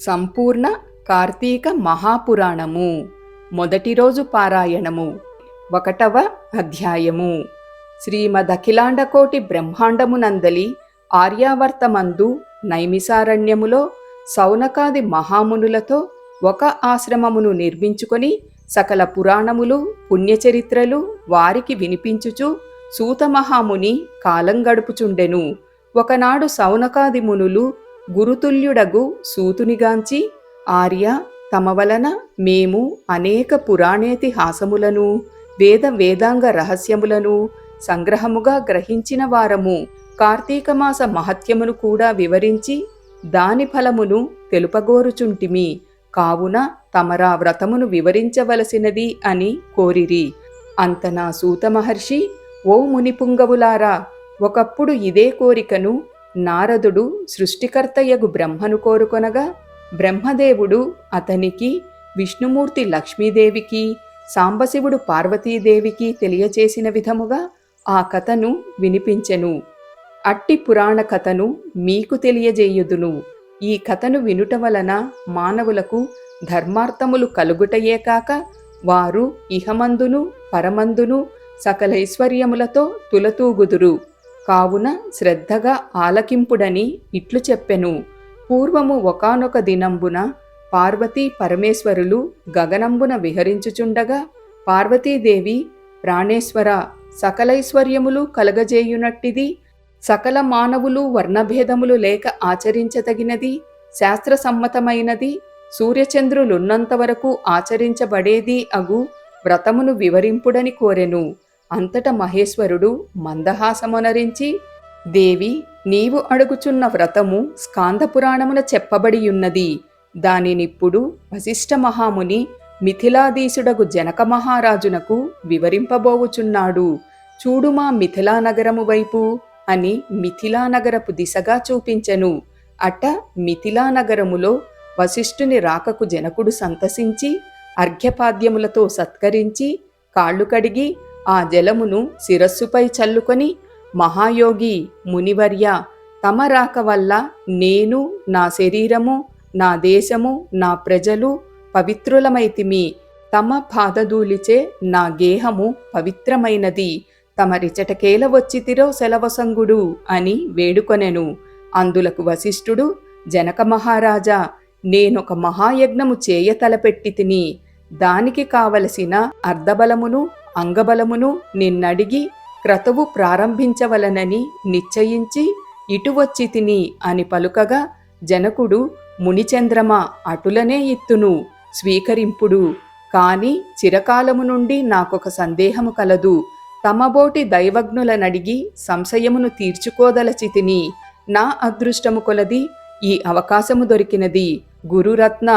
సంపూర్ణ కార్తీక మహాపురాణము. మొదటి రోజు పారాయణము. ఒకటవ అధ్యాయము. శ్రీమదఖిలాండకోటి బ్రహ్మాండమునందలి ఆర్యావర్తమందు నైమిసారణ్యములో సౌనకాది మహామునులతో ఒక ఆశ్రమమును నిర్మించుకొని సకల పురాణములు పుణ్యచరిత్రలు వారికి వినిపించుచు సూతమహాముని కాలం గడుపుచుండెను. ఒకనాడు సౌనకాది మునులు గురుతుల్యుడగు సూతునిగాంచి ఆర్య తమ వలన మేము అనేక పురాణేతిహాసములను వేద వేదాంగ రహస్యములను సంగ్రహముగా గ్రహించిన వారము. కార్తీకమాస మహత్యమును కూడా వివరించి దాని ఫలమును తెలుపగోరుచుంటిమి. కావున తమరా వ్రతమును వివరించవలసినది అని కోరిరి. అంతనా సూత మహర్షి ఓ మునిపుంగవులారా ఒకప్పుడు ఇదే కోరికను నారదుడు సృష్టికర్తయగు బ్రహ్మను కోరుకొనగా బ్రహ్మదేవుడు అతనికి విష్ణుమూర్తి లక్ష్మీదేవికి సాంబశివుడు పార్వతీదేవికి తెలియచేసిన విధముగా ఆ కథను వినిపించెను. అట్టి పురాణ కథను మీకు తెలియజేయుదును. ఈ కథను వినుట వలన మానవులకు ధర్మార్థములు కలుగుటయే కాక వారు ఇహమందును పరమందును సకల ఐశ్వర్యములతో తులతూగుదురు. కావున శ్రద్ధగా ఆలకింపుడని ఇట్లు చెప్పెను. పూర్వము ఒకనొక దినంబున పార్వతీ పరమేశ్వరులు గగనంబున విహరించుచుండగా పార్వతీదేవి ప్రాణేశ్వర సకలైశ్వర్యములు కలగజేయునట్టిది సకల మానవులు వర్ణభేదములు లేక ఆచరించదగినది శాస్త్రసమ్మతమైనది సూర్యచంద్రులున్నంత వరకు ఆచరించబడేది అగు వ్రతమును వివరింపుడని కోరెను. అంతట మహేశ్వరుడు మందహాసమునరించి దేవి నీవు అడుగుచున్న వ్రతము స్కాందపురాణమున చెప్పబడియున్నది. దానినిప్పుడు వశిష్ఠ మహాముని మిథిలాధీసుడగు జనక మహారాజునకు వివరింపబోవుచున్నాడు. చూడు మా మిథిలా నగరము వైపు అని మిథిలా నగరపు దిశగా చూపించెను. అట్ట మిథిలా నగరములో వశిష్ఠుని రాకకు జనకుడు సంతసించి అర్ఘ్యపాద్యములతో సత్కరించి కాళ్ళు కడిగి ఆ జలమును శిరస్సుపై చల్లుకొని మహాయోగి మునివర్య తమ రాక వల్ల నేను నా శరీరము నా దేశము నా ప్రజలు పవిత్రులమైతిమి. తమ పాదధూలిచే నా గేహము పవిత్రమైనది. తమరిచటకేల వచ్చితిరో సెలవసంగుడు అని వేడుకొనెను. అందులకు వశిష్ఠుడు జనక మహారాజా నేనొక మహాయజ్ఞము చేయ తలపెట్టి తిని దానికి కావలసిన అర్ధబలమును అంగబలమును నిన్నడిగి క్రతువు ప్రారంభించవలనని నిశ్చయించి ఇటువచ్చి తిని అని పలుకగా జనకుడు మునిచంద్రమ అటులనే ఇత్తును స్వీకరింపుడు. కాని చిరకాలము నుండి నాకొక సందేహము కలదు. తమబోటి దైవజ్ఞులనడిగి సంశయమును తీర్చుకోదలచితిని. నా అదృష్టము కొలది ఈ అవకాశము దొరికినది. గురురత్న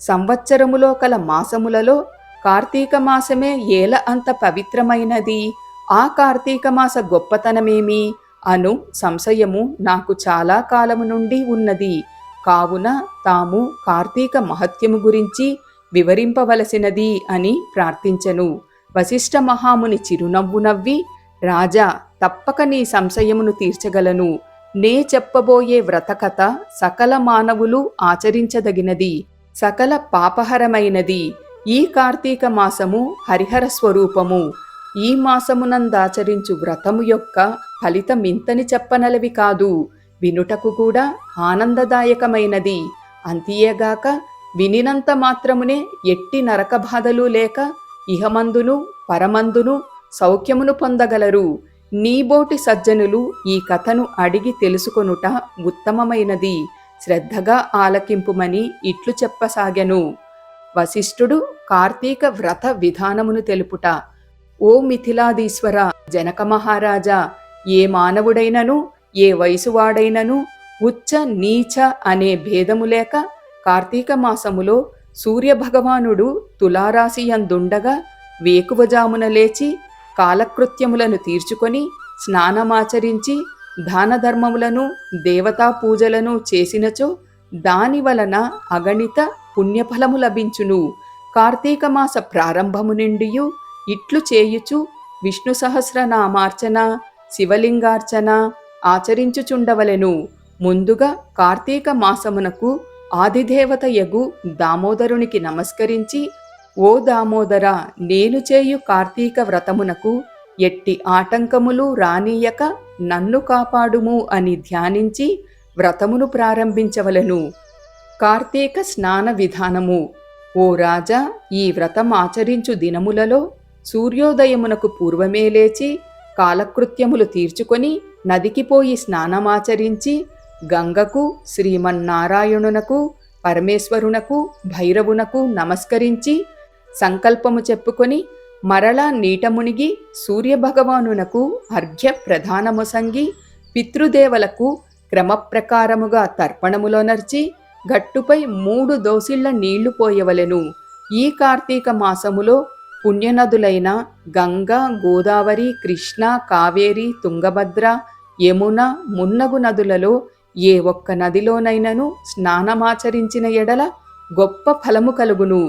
సంవత్సరములో కల మాసములలో కార్తీక మాసమే ఏల అంత పవిత్రమైనది. ఆ కార్తీక మాస గొప్పతనమేమి? అను సంశయము నాకు చాలా కాలము నుండి ఉన్నది. కావున తాము కార్తీక మహత్యము గురించి వివరింపవలసినది అని ప్రార్థించెను. వశిష్ఠ మహాముని చిరునవ్వు నవ్వి రాజా తప్పక నీ సంశయమును తీర్చగలను. నే చెప్పబోయే వ్రతకథ సకల మానవులు ఆచరించదగినది. సకల పాపహరమైనది. ఈ కార్తీక మాసము హరిహర స్వరూపము. ఈ మాసమునందాచరించు వ్రతము యొక్క ఫలితమింతని చెప్పనలవి కాదు. వినుటకు కూడా ఆనందదాయకమైనది. అంతియేగాక వినినంత మాత్రమునే ఎట్టి నరక బాధలు లేక ఇహమందును పరమందును సౌఖ్యమును పొందగలరు. నీబోటి సజ్జనులు ఈ కథను అడిగి తెలుసుకొనుట ఉత్తమమైనది. శ్రద్ధగా ఆలకింపుమని ఇట్లు చెప్పసాగెను. వశిష్ఠుడు కార్తీక వ్రత విధానమును తెలుపుట. ఓ మిథిలాదీశ్వర జనక మహారాజా ఏ మానవుడైనను ఏ వయసువాడైనను ఉచ్చ నీచ అనే భేదము లేక కార్తీక మాసములో సూర్యభగవానుడు తులారాశియందుండగా వేకువజామున లేచి కాలకృత్యములను తీర్చుకొని స్నానమాచరించి దానధర్మములను దేవతా పూజలను చేసినచో దాని వలన అగణిత పుణ్యఫలము లభించును. కార్తీక మాస ప్రారంభము నుండియు ఇట్లు చేయుచు విష్ణు సహస్రనామార్చన శివలింగార్చన ఆచరించుచుండవలెను. ముందుగా కార్తీక మాసమునకు ఆదిదేవత యగు దామోదరునికి నమస్కరించి ఓ దామోదర నేను చేయు కార్తీక వ్రతమునకు ఎట్టి ఆటంకములు రానీయక నన్ను కాపాడుము అని ధ్యానించి వ్రతమును ప్రారంభించవలను. కార్తీక స్నాన విధానము. ఓ రాజా ఈ వ్రతం ఆచరించు దినములలో సూర్యోదయమునకు పూర్వమే లేచి కాలకృత్యములు తీర్చుకొని నదికి పోయి స్నానమాచరించి గంగకు శ్రీమన్నారాయణునకు పరమేశ్వరునకు భైరవునకు నమస్కరించి సంకల్పము చెప్పుకొని మరలా నీట మునిగి సూర్యభగవానునకు అర్ఘ్య ప్రధానముసంగి పితృదేవలకు క్రమప్రకారముగా తర్పణములోనర్చి గట్టుపై మూడు దోసిళ్ళ నీళ్ళు పోయవలెను. ఈ కార్తీక మాసములో పుణ్యనదులైన గంగా గోదావరి కృష్ణ కావేరి తుంగభద్ర యమున మున్నగు నదులలో ఏ ఒక్క నదిలోనైనను స్నానమాచరించిన ఎడల గొప్ప ఫలము కలుగును.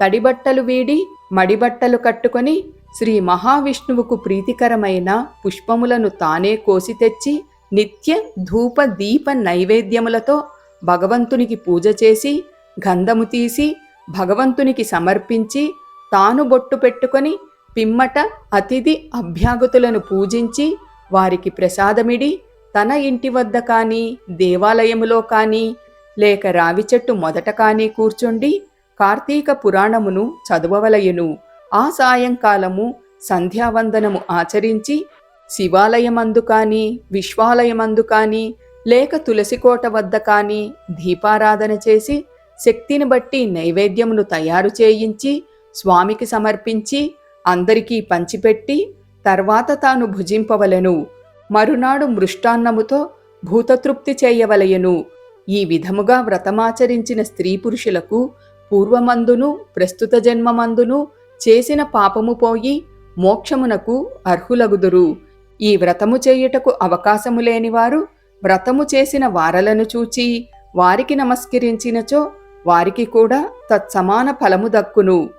తడిబట్టలు వీడి మడిబట్టలు కట్టుకొని శ్రీ మహావిష్ణువుకు ప్రీతికరమైన పుష్పములను తానే కోసి తెచ్చి నిత్య ధూప దీప నైవేద్యములతో భగవంతునికి పూజ చేసి గంధము తీసి భగవంతునికి సమర్పించి తాను బొట్టు పెట్టుకొని పిమ్మట అతిథి అభ్యాగతులను పూజించి వారికి ప్రసాదమిడి తన ఇంటి వద్ద కానీ దేవాలయములో కానీ లేక రావి చెట్టు మొదట కానీ కూర్చుండి కార్తీక పురాణమును చదువవలయును. ఆ సాయంకాలము సంధ్యావందనము ఆచరించి శివాలయమందు కానీ విశ్వాలయమందు కానీ లేక తులసికోట వద్ద కానీ దీపారాధన చేసి శక్తిని బట్టి నైవేద్యమును తయారు చేయించి స్వామికి సమర్పించి అందరికీ పంచిపెట్టి తర్వాత తాను భుజింపవలెను. మరునాడు మృష్టాన్నముతో భూతతృప్తి చేయవలయను ఈ విధముగా వ్రతమాచరించిన స్త్రీ పురుషులకు పూర్వమందును ప్రస్తుత జన్మమందును చేసిన పాపము పోయి మోక్షమునకు అర్హులగుదురు. ఈ వ్రతము చేయుటకు అవకాశము లేనివారు వ్రతము చేసిన వారలను చూచి వారికి నమస్కరించినచో వారికి కూడా తత్సమాన ఫలము దక్కును.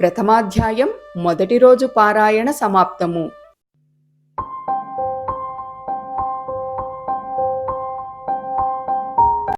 ప్రథమాధ్యాయం మొదటి రోజు పారాయణ సమాప్తము.